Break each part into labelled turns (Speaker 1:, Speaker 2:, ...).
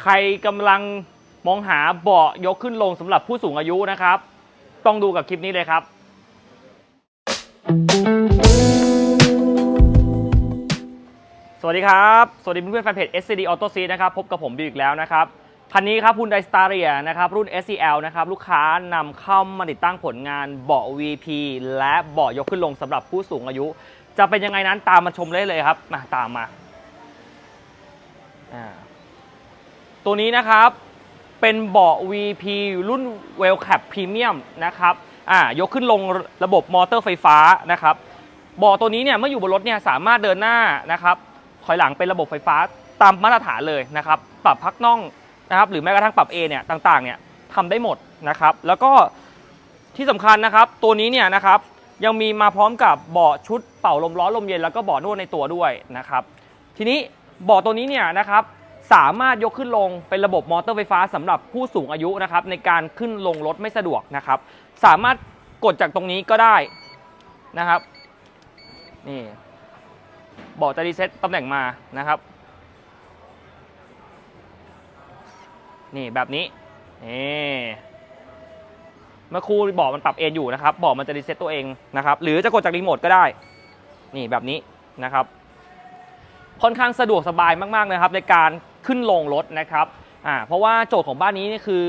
Speaker 1: ใครกำลังมองหาเบาะยกขึ้นลงสำหรับผู้สูงอายุนะครับ ต้องดูกับคลิปนี้เลยครับสวัสดีครับ สวัสดีเพื่อนๆแฟนเพจ SCD Auto Seat นะครับ พบกับผมบิวอีกแล้วนะครับ คันนี้ครับ Hyundai Staria นะครับ รุ่น SCL นะครับ ลูกค้านำเข้ามาติดตั้งผลงานเบาะ VP และเบาะยกขึ้นลงสำหรับผู้สูงอายุ จะเป็นยังไงนั้นตามมาชมเลยเลยครับ มาตามมาอ่า ตัวนี้นะครับเป็นเบาะ VP รุ่น Well Cap Premium นะครับอ่ายกขึ้นลงระบบมอเตอร์ไฟฟ้านะครับเบาะตัวนี้เนี่ยเมื่ออยู่บนรถเนี่ยสามารถเดินหน้านะครับถอยหลังเป็นระบบไฟฟ้าตามมาตรฐานเลยนะครับปรับพักน่องนะครับหรือแม้กระทั่งปรับเอเนี่ยต่างๆเนี่ยทำได้หมดนะครับแล้วก็ที่สำคัญนะครับตัวนี้เนี่ยนะครับยังมีมาพร้อมกับเบาะชุดเป่าลมร้อนลมเย็นแล้วก็เบาะนวดในตัวด้วยนะครับทีนี้เบาะตัวนี้เนี่ยนะครับ สามารถยกขึ้นลงเป็นระบบมอเตอร์ไฟฟ้าสำหรับผู้สูงอายุนะครับในการขึ้นลงรถไม่สะดวกนะครับ สามารถกดจากตรงนี้ก็ได้นะครับนี่บอกจะรีเซ็ตตำแหน่งมานะครับ นี่แบบนี้นี่เมื่อครูบอกมันปรับเอนอยู่นะครับบอกมันจะรีเซ็ตตัวเองนะครับ หรือจะกดจากรีโมทก็ได้ นี่แบบนี้นะครับ ค่อนข้างสะดวกสบายมากๆนะครับ ในการ ขึ้นลงรถนะครับอ่าเพราะว่าโจทย์ของบ้านนี้นี่คือ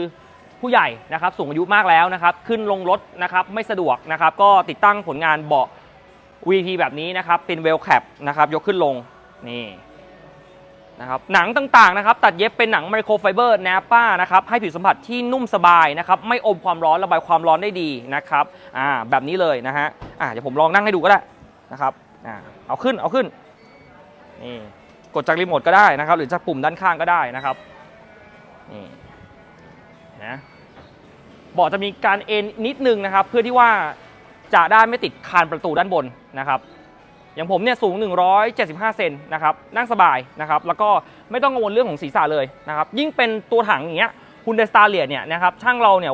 Speaker 1: ผู้ใหญ่นะครับสูงอายุมากแล้วนะครับขึ้นลงรถนะครับไม่สะดวกนะครับก็ติดตั้งผลงานเบาะ VP แบบนี้นะครับเป็นเวลแคปนะครับยกขึ้นลงนี่นะครับหนังต่างๆนะครับตัดเย็บเป็นหนังไมโครไฟเบอร์แนป้านะครับให้ผิวสัมผัสที่นุ่มสบายนะครับไม่อมความร้อนระบายความร้อนได้ดีนะครับอ่าแบบนี้เลยนะฮะอ่าเดี๋ยวผมลองนั่งให้ดูก็ได้นะครับอ่าเอาขึ้นเอาขึ้นนี่ กดจากรีโมทก็ได้นะครับ หรือจากปุ่มด้านข้างก็ได้นะครับนี่นะเบาะจะมีการเอ็นนิดนึงนะครับ เพื่อที่ว่าจะได้ไม่ติดคานประตูด้านบนนะครับ อย่างผมเนี่ยสูง 175 เซนนะครับนั่งสบายนะครับ แล้วก็ไม่ต้องกังวลเรื่องของศีรษะเลยนะครับ ยิ่งเป็นตัวถังอย่างเงี้ยคุณเดสตาเลียเนี่ยนะครับช่างเราเนี่ย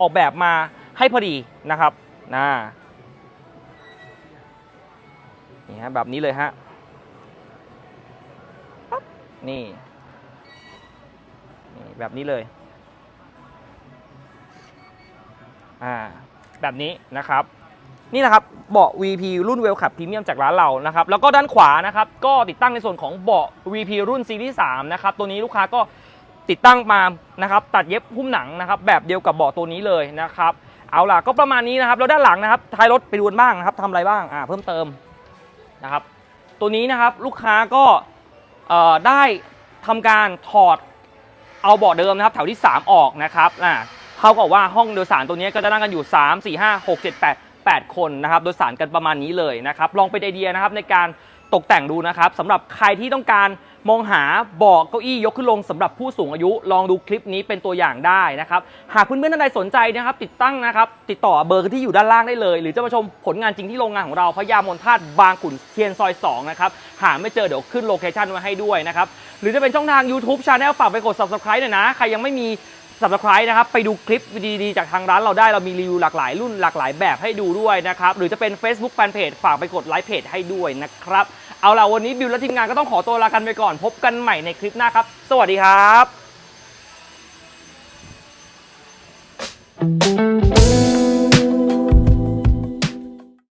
Speaker 1: ออกแบบมาให้พอดีนะครับนะนี่ฮะแบบนี้เลยฮะ นี่นี่ แบบนี้เลย อ่า แบบนี้นะครับ นี่นะครับ เบาะ VP รุ่น w e l c u p Premium จากร้านเรานะครับ แล้วก็ด้านขวานะครับ ก็ติดตั้งในส่วนของเบาะ VP รุ่นซีรีส์3นะครับ ตัวนี้ลูกค้าก็ติดตั้งมานะครับ ตัดเย็บหุ้มหนังนะครับ แบบเดียวกับเบาะตัวนี้เลยนะครับ เอาล่ะ ก็ประมาณนี้นะครับ แล้วด้านหลังนะครับ ท้ายรถไปดูกันบ้างนะครับทำอะไรบ้าง อ่า เพิ่มเติมนะครับ ตัวนี้นะครับ ลูกค้าก็ ได้ทำการถอดเอาเบาะเดิมนะครับแถวที่ 3 ออกนะครับอ่าเท่ากับว่าห้องโดยสารตัวนี้ก็จะนั่งกันอยู่ 3 4 5 6 7 8 8 คนนะครับ โดยสารกันประมาณนี้เลยนะครับ ลองเป็นไอเดียนะครับในการ ตกแต่งดูนะครับสำหรับใครที่ต้องการมองหาเบาะเก้าอี้ยกขึ้นลงสำหรับผู้สูงอายุลองดูคลิปนี้เป็นตัวอย่างได้นะครับ หากเพื่อนๆท่านใดสนใจนะครับ ติดตั้งนะครับ ติดต่อเบอร์ที่อยู่ด้านล่างได้เลย หรือจะมาชมผลงานจริงที่โรงงานของเราพญามนทาดบางขุนเทียนซอย 2 นะครับ หาไม่เจอเดี๋ยวขึ้นโลเคชั่นไว้ให้ด้วยนะครับ หรือจะเป็นช่องทาง YouTube Channel ฝากไปกด Subscribe หน่อยนะ ใครยังไม่มี subscribe นะครับ ไปดูคลิปดีๆจากทางร้านเราได้เรามีรีวิวหลากหลายรุ่นหลากหลายแบบให้ดูด้วยนะครับ หรือจะเป็น Facebook Fanpage ฝากไปกดไลค์เพจให้ด้วยนะครับ เอาล่ะวันนี้บิวและทีมงานก็ต้องขอตัวลากันไปก่อน พบกันใหม่ในคลิปหน้าครับ สวัสดีครับ